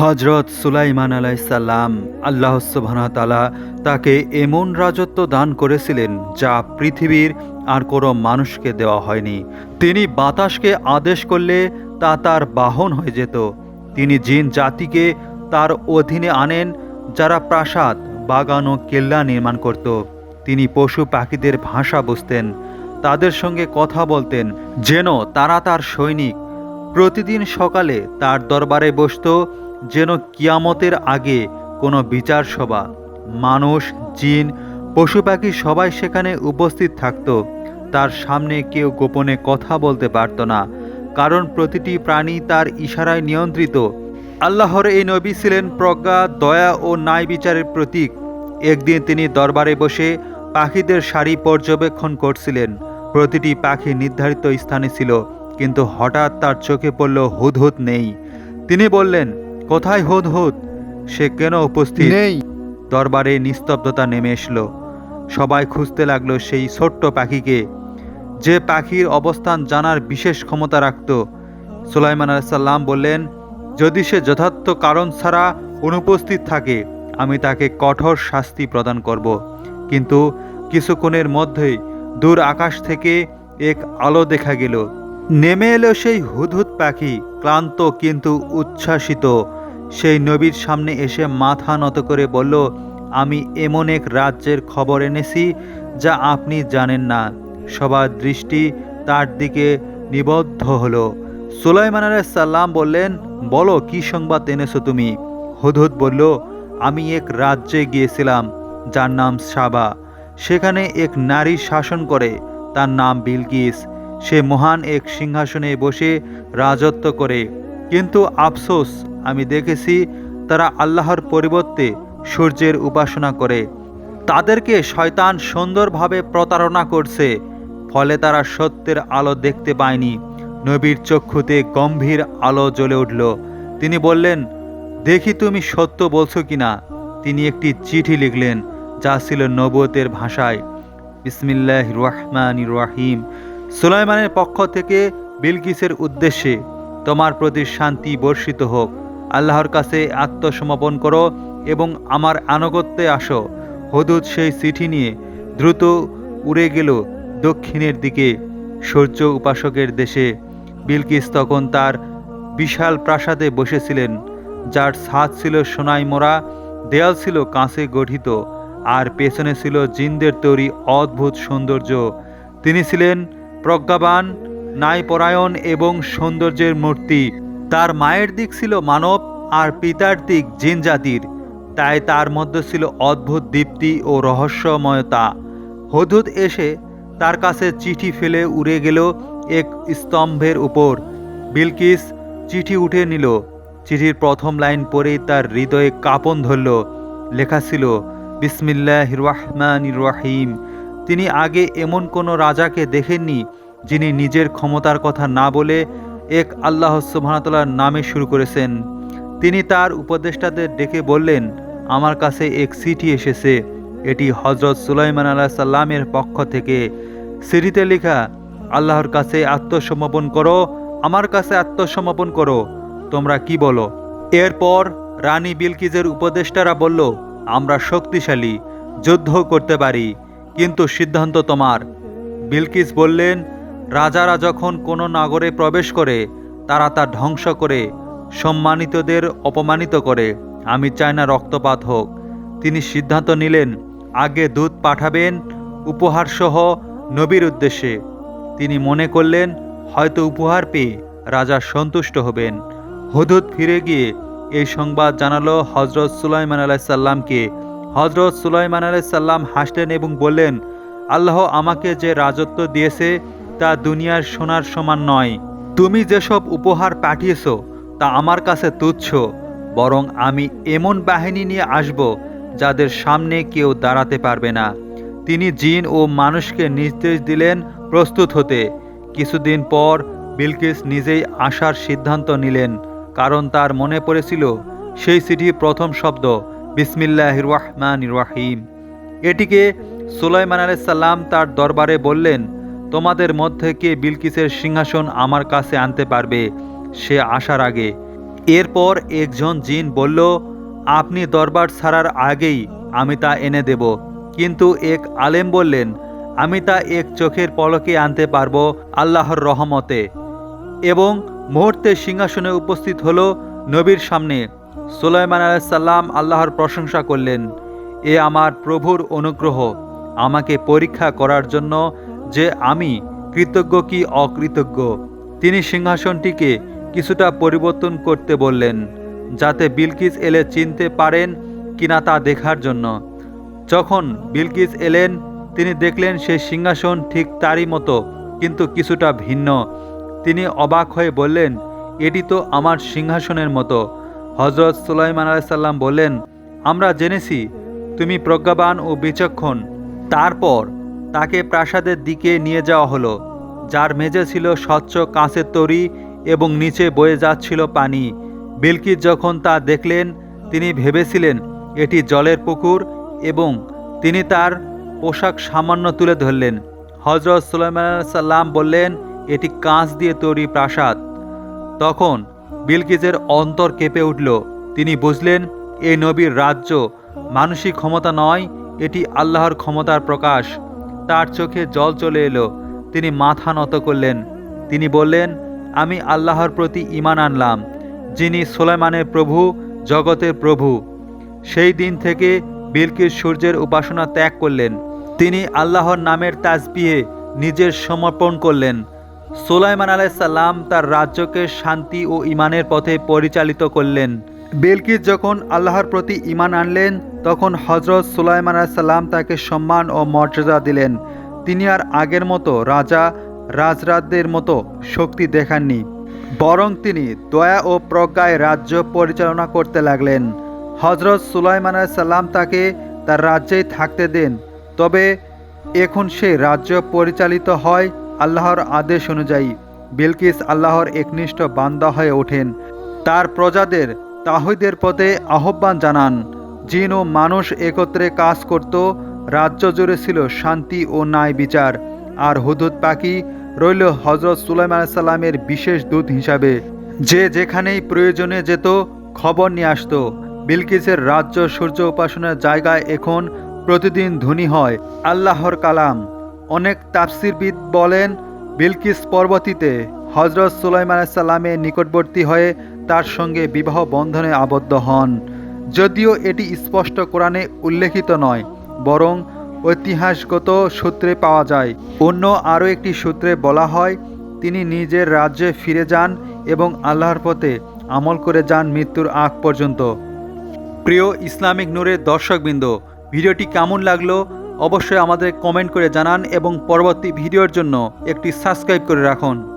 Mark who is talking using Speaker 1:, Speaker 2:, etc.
Speaker 1: হজরত সুলাইমান আলাইসাল্লাম আল্লাহ তালা তাকে এমন রাজত্ব দান করেছিলেন যা পৃথিবীর আর কোনো মানুষকে দেওয়া হয়নি। তিনি বাতাসকে আদেশ করলে তা তার বাহন হয়ে যেত। তিনি জিন জাতিকে তার অধীনে আনেন যারা প্রাসাদ, বাগান ও কেল্লা নির্মাণ করত। তিনি পশু পাখিদের ভাষা বুঝতেন, তাদের সঙ্গে কথা বলতেন, যেন তারা তার সৈনিক। প্রতিদিন সকালে তার দরবারে বসতো যেন কিয়ামতের আগে কোনো বিচার সভা, মানুষ, জিন, পশু পাখি সবাই সেখানে উপস্থিত থাকত। তার সামনে কেউ গোপনে কথা বলতে পারত না, কারণ প্রতিটি প্রাণী তার ইশারায় নিয়ন্ত্রিত। আল্লাহর এই নবী ছিলেন প্রজ্ঞা, দয়া ও ন্যায় বিচারের প্রতীক। একদিন তিনি দরবারে বসে পাখিদের সারি পর্যবেক্ষণ করছিলেন। প্রতিটি পাখি নির্ধারিত স্থানে ছিল, কিন্তু হঠাৎ তার চোখে পড়ল হুদহুদ নেই। তিনি বললেন কোথায় হুদহুদ সে কেন উপস্থিত?
Speaker 2: নেই।
Speaker 1: দরবারে নিস্তব্ধতা নেমে এসলো। সবাই খুঁজতে লাগল সেই ছোট্ট পাখিকে। যে পাখির অবস্থান জানার বিশেষ ক্ষমতা রাখত। সুলাইমান আলাইসাল্লাম বললেন যদি সে যথার্থ কারণ ছাড়া অনুপস্থিত থাকে আমি তাকে কঠোর শাস্তি প্রদান করব। কিন্তু কিছুক্ষণের মধ্যেই দূর আকাশ থেকে এক আলো দেখা গেল। নেমে এলো সেই হুদহুদ পাখি, ক্লান্ত কিন্তু উচ্ছ্বাসিত। সেই নবীর সামনে এসে মাথা নত করে বলল, আমি এমন এক রাজ্যের খবর এনেছি যা আপনি জানেন না। সবার দৃষ্টি তার দিকে নিবদ্ধ হলো। সুলাইমান সাল্লাম বললেন, বলো, কি সংবাদ এনেছো তুমি? হুদহুদ বলল, আমি এক রাজ্যে গিয়েছিলাম, যার নাম সাবা। সেখানে এক নারী শাসন করে, তার নাম বিলকিস সে মহান এক সিংহাসনে বসে রাজত্ব করে। কিন্তু আফসোস, আমি দেখেছি তারা আল্লাহর পরিবর্তে সূর্যের উপাসনা করে। তাদেরকে শয়তান সুন্দরভাবে প্রতারণা করছে, ফলে তারা সত্যের আলো দেখতে পায়নি। নবীর চক্ষুতে গম্ভীর আলো জ্বলে উঠল। তিনি বললেন, দেখি তুমি সত্য বলছো কিনা? তিনি একটি চিঠি লিখলেন, যা ছিল নবতের ভাষায়। বিসমিল্লাহ রহমান রাহিম। সুলাইমানের পক্ষ থেকে বিলকিসের উদ্দেশ্যে তোমার প্রতি শান্তি বর্ষিত হোক। আল্লাহর কাছে আত্মসমর্পণ করো এবং আমার আনুগত্যে আসো। হদুদ সেই চিঠি নিয়ে দ্রুত উড়ে গেল দক্ষিণের দিকে। সূর্য উপাসকের দেশে বিলকিস তখন তার বিশাল প্রাসাদে বসেছিলেন, যার ছাদ ছিল সোনাই মোড়া, দেয়াল ছিল কাঁচে গঠিত, আর পেছনে ছিল জিনদের তৈরি অদ্ভুত সৌন্দর্য। তিনি ছিলেন প্রজ্ঞাবান, ন্যায়পরায়ণ এবং সৌন্দর্যের মূর্তি। তার মায়ের দিক ছিল মানব আর পিতার দিক জিন জাতির। তাই তার মধ্যে ছিল অদ্ভুত দীপ্তি ও রহস্যময়তা। হদুদ এসে তার কাছে চিঠি ফেলে উড়ে গেল এক স্তম্ভের উপর। বিলকিস চিঠি উঠে নিল। চিঠির প্রথম লাইন পড়েই তার হৃদয়ে কাঁপন ধরল। লেখা ছিল বিসমিল্লাহ রহমান রাহিম। তিনি আগে এমন কোনো রাজাকে দেখেননি যিনি নিজের ক্ষমতার কথা না বলে এক আল্লাহ সুবাহতাল্লার নামে শুরু করেছেন। তিনি তার উপদেষ্টাদের ডেকে বললেন, আমার কাছে এক চিঠি এসেছে। এটি হজরত সুলাইমান আল্লাহ সাল্লামের পক্ষ থেকে। সিটিতে লেখা, আল্লাহর কাছে আত্মসমর্পণ করো, আমার কাছে আত্মসমর্পণ করো। তোমরা কি বলো? এরপর রানী বিলকিজের উপদেষ্টারা বলল, আমরা শক্তিশালী যুদ্ধ করতে পারি। কিন্তু সিদ্ধান্ত তোমার। বিলকিস বললেন, রাজারা যখন কোনো নগরে প্রবেশ করে, তারা তা ধ্বংস করে, সম্মানিতদের অপমানিত করে। আমি চাই না রক্তপাত হোক। তিনি সিদ্ধান্ত নিলেন, আগে দুধ পাঠাবেন, উপহারসহ নবীর উদ্দেশ্যে। তিনি মনে করলেন, হয়তো উপহার পেয়ে রাজা সন্তুষ্ট হবেন। হুদুদ ফিরে গিয়ে এই সংবাদ জানালো হজরত সুলাইমান আলাইসাল্লামকে হজরত সুলাইমান আলাইসাল্লাম হাসলেন এবং বললেন, আল্লাহ আমাকে যে রাজত্ব দিয়েছে তা দুনিয়ার সোনার সমান নয়। তুমি যেসব উপহার পাঠিয়েছ তা আমার কাছে তুচ্ছ, বরং আমি এমন বাহিনী নিয়ে আসব যাদের সামনে কেউ দাঁড়াতে পারবে না। তিনি জিন ও মানুষকে নির্দেশ দিলেন প্রস্তুত হতে। কিছুদিন পর বিলকিস নিজেই আসার সিদ্ধান্ত নিলেন, কারণ তার মনে পড়েছিল, সেই চিঠির প্রথম শব্দ বিসমিল্লাহ রহমান রাহিম এটিকে সুলাইমান আলাইসাল্লাম তার দরবারে বললেন, তোমাদের মধ্যে কে বিলকিসের সিংহাসন আমার কাছে আনতে পারবে? সে আসার আগে। এরপর একজন জিন বলল, আপনি দরবার ছাড়ার আগেই আমি তা এনে দেব। কিন্তু এক আলেম বললেন, আমি তা এক চোখের পলকে আনতে পারব আল্লাহর রহমতে। এবং মুহূর্তে সিংহাসনে উপস্থিত হলো নবীর সামনে। সুলাইমান আলাইসাল্লাম আল্লাহর প্রশংসা করলেন, এ আমার প্রভুর অনুগ্রহ, আমাকে পরীক্ষা করার জন্য যে আমি কৃতজ্ঞ কি অকৃতজ্ঞ? তিনি সিংহাসনটিকে কিছুটা পরিবর্তন করতে বললেন, যাতে বিলকিস এলে চিনতে পারেন কিনা তা দেখার জন্য। যখন বিলকিস এলেন, তিনি দেখলেন সেই সিংহাসন ঠিক তারই মতো, কিন্তু কিছুটা ভিন্ন। তিনি অবাক হয়ে বললেন, এটি তো আমার সিংহাসনের মতো হজরত সুলাইমান আলাইসাল্লাম বললেন, আমরা জেনেছি, তুমি প্রজ্ঞাবান ও বিচক্ষণ। তারপর তাকে প্রাসাদের দিকে নিয়ে যাওয়া হলো, যার মেঝে ছিল স্বচ্ছ কাঁচের তরি এবং নিচে বয়ে যাচ্ছিল পানি। বিলকিস যখন তা দেখলেন, তিনি ভেবেছিলেন, এটি জলের পুকুর এবং তিনি তার পোশাক সামান্য তুলে ধরলেন। হজরত সুলাইমান সাল্লাম বললেন, এটি কাঁচ দিয়ে তৈরি প্রাসাদ। তখন বিলকিজের অন্তর কেঁপে উঠল। তিনি বুঝলেন, এ নবীর রাজ্য মানসিক ক্ষমতা নয়, এটি আল্লাহর ক্ষমতার প্রকাশ। তার চোখে জল চলে এলো। তিনি মাথা নত করলেন। তিনি বললেন, আমি আল্লাহর প্রতি ইমান আনলাম, যিনি সোলাইমানের প্রভু, জগতের প্রভু। সেই দিন থেকে বিলকিস সূর্যের উপাসনা ত্যাগ করলেন। তিনি আল্লাহর নামের তাজবিহে নিজের সমর্পণ করলেন। সোলাইমান আলাইসাল্লাম তার রাজ্যকে শান্তি ও ইমানের পথে পরিচালিত করলেন। বেলকিস যখন আল্লাহর প্রতি ইমান আনলেন, তখন হজরত সুলাইমান আলাইসাল্লাম তাকে সম্মান ও মর্যাদা দিলেন। তিনি আর আগের মতো রাজা রাজরাজদের মতো শক্তি দেখাননি। বরং তিনি দয়া ও প্রজ্ঞায় রাজ্য পরিচালনা করতে লাগলেন। হজরত সুলাইমান সাল্লাম তাকে তার রাজ্যেই থাকতে দেন। তবে এখন সে রাজ্য পরিচালিত হয় আল্লাহর আদেশ অনুযায়ী বিলকিস আল্লাহর একনিষ্ঠ বান্দা হয়ে ওঠেন। তার প্রজাদের তাহিদের পথে আহ্বান জানান, জিন ও মানুষ একত্রে কাজ করত, রাজ্য জুড়ে ছিল শান্তি ও ন্যায় বিচার। আর হুদুদ পাখি রইল হজরত সুলাইমান সাল্লামের বিশেষ দূত হিসাবে। যে যেখানেই প্রয়োজনে যেত খবর নিয়ে আসত। বিলকিসের রাজ্য সূর্য উপাসনার জায়গায় এখন প্রতিদিন ধনী হয়। আল্লাহর কালাম। অনেক তাফসিরবিদ বলেন, বিলকিস পর্বতীতে হজরত সুলাইমান সাল্লামের নিকটবর্তী হয়ে তার সঙ্গে বিবাহ বন্ধনে আবদ্ধ হন। যদিও এটি স্পষ্ট কোরআনে উল্লেখিত নয়, বরং ঐতিহাসগত সূত্রে পাওয়া যায়। অন্য আরও একটি সূত্রে বলা হয়, তিনি নিজের রাজ্যে ফিরে যান এবং আল্লাহর পথে আমল করে যান মৃত্যুর আগ পর্যন্ত। প্রিয় ইসলামিক নূরের দর্শকবৃন্দ, ভিডিওটি কেমন লাগল অবশ্যই আমাদের কমেন্ট করে জানান এবং পরবর্তী ভিডিওর জন্য একটি সাবস্ক্রাইব করে রাখুন।